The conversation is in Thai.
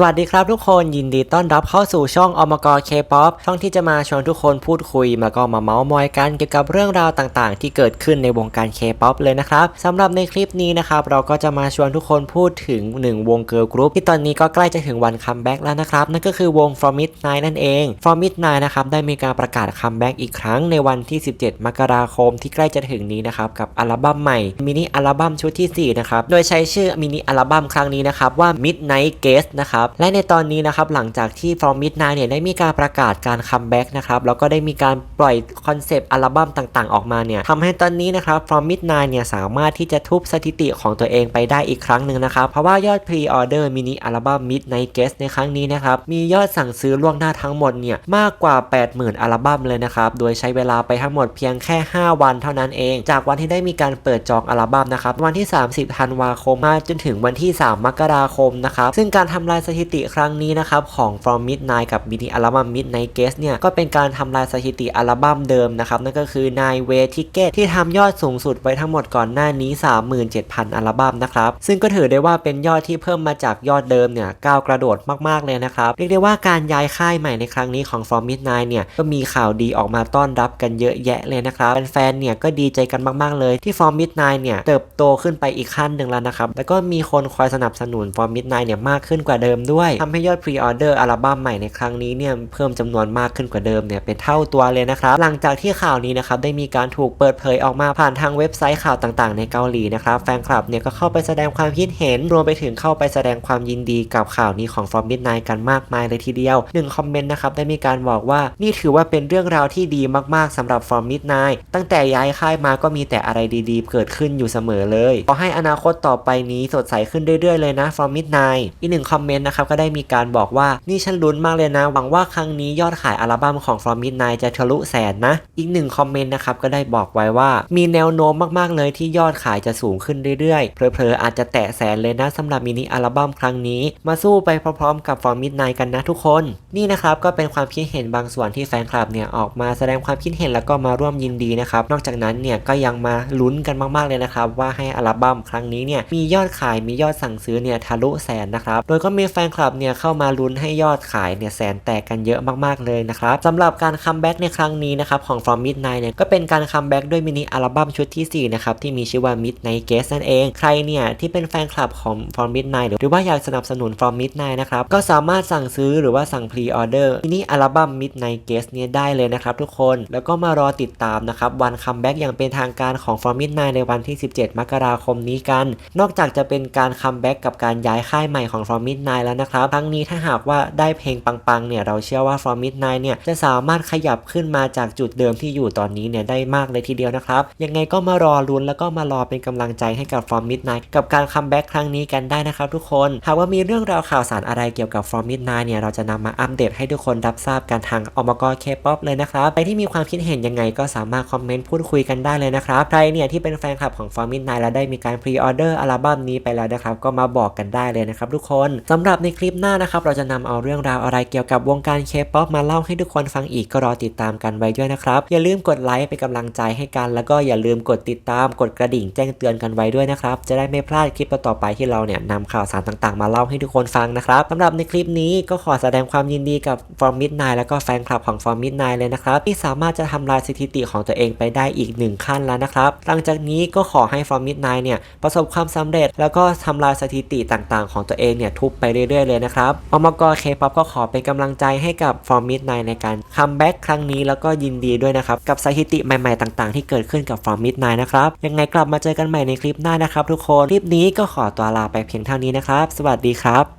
สวัสดีครับทุกคนยินดีต้อนรับเข้าสู่ช่องอมกรเคป๊อปช่องที่จะมาชวนทุกคนพูดคุยแล้วก็มาเมาส์มอยกันเกี่ยวกับเรื่องราวต่างๆ ที่เกิดขึ้นในวงการเคป๊อปเลยนะครับสำหรับในคลิปนี้นะครับเราก็จะมาชวนทุกคนพูดถึงหนึ่งวงเกิร์ลกรุ๊ปที่ตอนนี้ก็ใกล้จะถึงวันคัมแบ็กแล้วนะครับ นั่นก็คือวง From Midnight นั่นเอง From Midnight นะครับได้มีการประกาศคัมแบ็กอีกครั้งในวันที่ 17 มกราคมที่ใกล้จะถึงนี้นะครับกับอัลบั้มใหม่มินิอัลบั้มชุดที่4นะครับโดยใช้ชื่อมินิอัลบั้มครั้งนี้นะครับว่า Midnight Guest นะครับและในตอนนี้นะครับหลังจากที่ From Midnight เนี่ยได้มีการประกาศการคัมแบ็กนะครับแล้วก็ได้มีการปล่อยคอนเซปต์อัลบั้มต่างๆ ออกมาเนี่ยทำให้ตอนนี้นะครับ From Midnight เนี่ยสามารถที่จะทุบสถิติของตัวเองไปได้อีกครั้งหนึ่งนะครับเพราะว่ายอดพรีออเดอร์มินิอัลบั้ม Midnight Guest ในครั้งนี้นะครับมียอดสั่งซื้อล่วงหน้าทั้งหมดเนี่ยมากกว่า 80,000 อัลบั้มเลยนะครับโดยใช้เวลาไปทั้งหมดเพียงแค่ 5 วันเท่านั้นเอง จากวันที่ได้มีการเปิดจองอัลบั้มนะครับวันที่ 30 ธันวาคมมาจนถึงวันที่ 3 มกราคมนะครับซึ่งการทำลายสถิติครั้งนี้นะครับของ From Midnight กับมินิอัลบั้ม Midnight Guest เนี่ยก็เป็นการทำลายสถิติอัลบั้มเดิมนะครับนั่นก็คือ Nine Way Ticket ที่ทำยอดสูงสุดไว้ทั้งหมดก่อนหน้านี้ 37,000 อัลบั้มนะครับซึ่งก็ถือได้ว่าเป็นยอดที่เพิ่มมาจากยอดเดิมเนี่ยก้าวกระโดดมากๆเลยนะครับเรียกได้ว่าการย้ายค่ายใหม่ในครั้งนี้ของ From Midnight เนี่ยก็มีข่าวดีออกมาต้อนรับกันเยอะแยะเลยนะครับแฟนๆเนี่ยก็ดีใจกันมากๆเลยที่ From Midnight เนี่ยเติบโตขึ้นไปอีกขั้นหนึ่งแล้วนะครับแล้วก็มีคนคอยสนับสนุน From Midnight เนี่ยมากขึ้นกว่าเดิมด้วยทำให้ยอดพรีออเดอร์อัลบั้มใหม่ในครั้งนี้เนี่ยเพิ่มจำนวนมากขึ้นกว่าเดิมเนี่ยเป็นเท่าตัวเลยนะครับ หลังจากที่ข่าวนี้นะครับได้มีการถูกเปิดเผยออกมาผ่านทางเว็บไซต์ข่าวต่างๆ ในเกาหลีนะครับแฟนคลับเนี่ยก็เข้าไปแสดงความคิดเห็นรวมไปถึงเข้าไปแสดงความยินดีกับข่าวนี้ของ From Midnight กันมากมายเลยทีเดียวหนึ่งคอมเมนต์นะครับได้มีการบอกว่านี่ถือว่าเป็นเรื่องราวที่ดีมากๆสำหรับ From Midnight ตั้งแต่ย้ายค่ายมาก็มีแต่อะไรดีๆ เกิดขึ้นอยู่เสมอเลยขอให้อนาคตต่อไปนี้สดใสขึ้นเรื่อยๆเลยนะ From Midnight อีกหนึ่งคอมเมนต์นะครับก็ได้มีการบอกว่านี่ฉันลุ้นมากเลยนะ หวังว่าครั้งนี้ยอดขายอัลบั้มของ From Midnight จะทะลุแสนนะ อีกหนึ่งคอมเมนต์นะครับก็ได้บอกไว้ว่า มีแนวโน้มมากๆเลยที่ยอดขายจะสูงขึ้นเรื่อยๆ เพลอๆอาจจะแตะแสนเลยนะสำหรับมินิอัลบั้มครั้งนี้ มาสู้ไปพร้อมๆ กับ From Midnight กันนะทุกคน นี่นะครับก็เป็นความคิดเห็นบางส่วนที่แฟนคลับเนี่ยออกมาแสดงความคิดเห็นแล้วก็มาร่วมยินดีนะครับนอกจากนั้นเนี่ยก็ยังมาลุ้นกันมากๆเลยนะครับว่าให้อัลบั้มครั้งนี้เนี่ยมียอดขายมียอดสั่งซื้อเนี่ยทะลุแสนนะครับโดยก็มีแฟฟนคลับเนี่ยเข้ามาลุ้นให้ยอดขายเนี่ยแสนแตกกันเยอะมากๆเลยนะครับสำหรับการคัมแบ็กในครั้งนี้นะครับของ From Midnight เนี่ยก็เป็นการคัมแบ็กด้วยมินิอัลบั้มชุดที่4นะครับที่มีชื่อว่า Midnight Guest นั่นเอง ใครเนี่ยที่เป็นแฟนคลับของ From Midnight หรือว่าอยากสนับสนุน From Midnight นะครับก็สามารถสั่งซื้อหรือว่าสั่งพรีออเดอร์มินิอัลบั้ม Midnight Guest เนี่ยได้เลยนะครับทุกคนแล้วก็มารอติดตามนะครับวันคัมแบ็กอย่างเป็นทางการของ From Midnight ในวันที่ 17 มกราคมนี้กัน นอกจากจะเป็นการคัมแบ็กกับการย้ายค่ายใหม่ของ From Midnight แล้วนะครับ ทั้งนี้ถ้าหากว่าได้เพลงปังๆเนี่ยเราเชื่อว่า From Midnight เนี่ยจะสามารถขยับขึ้นมาจากจุดเดิมที่อยู่ตอนนี้เนี่ยได้มากเลยทีเดียวนะครับ ยังไงก็มารอลุ้นแล้วก็มารอเป็นกำลังใจให้กับ From Midnight กับการคัมแบ็กครั้งนี้กันได้นะครับทุกคน หากว่ามีเรื่องราวข่าวสารอะไรเกี่ยวกับ From Midnight เนี่ยเราจะนำมาอัปเดตให้ทุกคนรับทราบกันทางอมกเคป๊อปเลยนะครับใครที่มีความคิดเห็นยังไงก็สามารถคอมเมนต์พูดคุยกันได้เลยนะครับใครเนี่ยที่เป็นแฟนคลับของ From Midnight แล้วได้มีการพรีออเดอร์อัลบั้มนี้ไปแล้วนะครับก็มาบอกกันได้เลยนะครับทุกคนสำหรับในคลิปหน้านะครับ เราจะนำเอาเรื่องราวอะไรเกี่ยวกับวงการเคป๊อปมาเล่าให้ทุกคนฟังอีกก็รอติดตามกันไว้ด้วยนะครับ อย่าลืมกดไลค์เป็นกำลังใจให้กัน แล้วก็อย่าลืมกดติดตามกดกระดิ่งแจ้งเตือนกันไว้ด้วยนะครับ จะได้ไม่พลาดคลิปต่อไปที่เราเนี่ยนำข่าวสารต่างๆ มาเล่าให้ทุกคนฟังนะครับสำหรับในคลิปนี้ก็ขอแสดงความยินดีกับ From Midnight แล้วก็แฟนคลับของ From Midnight เลยนะครับที่สามารถจะทำลายสถิติของตัวเองไปได้อีกหนึ่งขั้นแล้วนะครับหลังจากนี้ก็ขอให้ From Midnight เนี่ยประสบความสำเร็จ แล้วก็ทำลายสถิติต่างๆ ของตัวเองเนี่ยทุบไปเรื่อยๆเลยนะครับอมกเคป๊อปก็ขอเป็นกำลังใจให้กับฟอร์มิดไนในการคัมแบ็กครั้งนี้แล้วก็ยินดีด้วยนะครับ กับสถิติใหม่ๆต่างๆ ที่เกิดขึ้นกับฟอร์มิดไนนะครับ ยังไงกลับมาเจอกันใหม่ในคลิปหน้านะครับทุกคน คลิปนี้ก็ขอตัวลาไปเพียงเท่านี้นะครับ สวัสดีครับ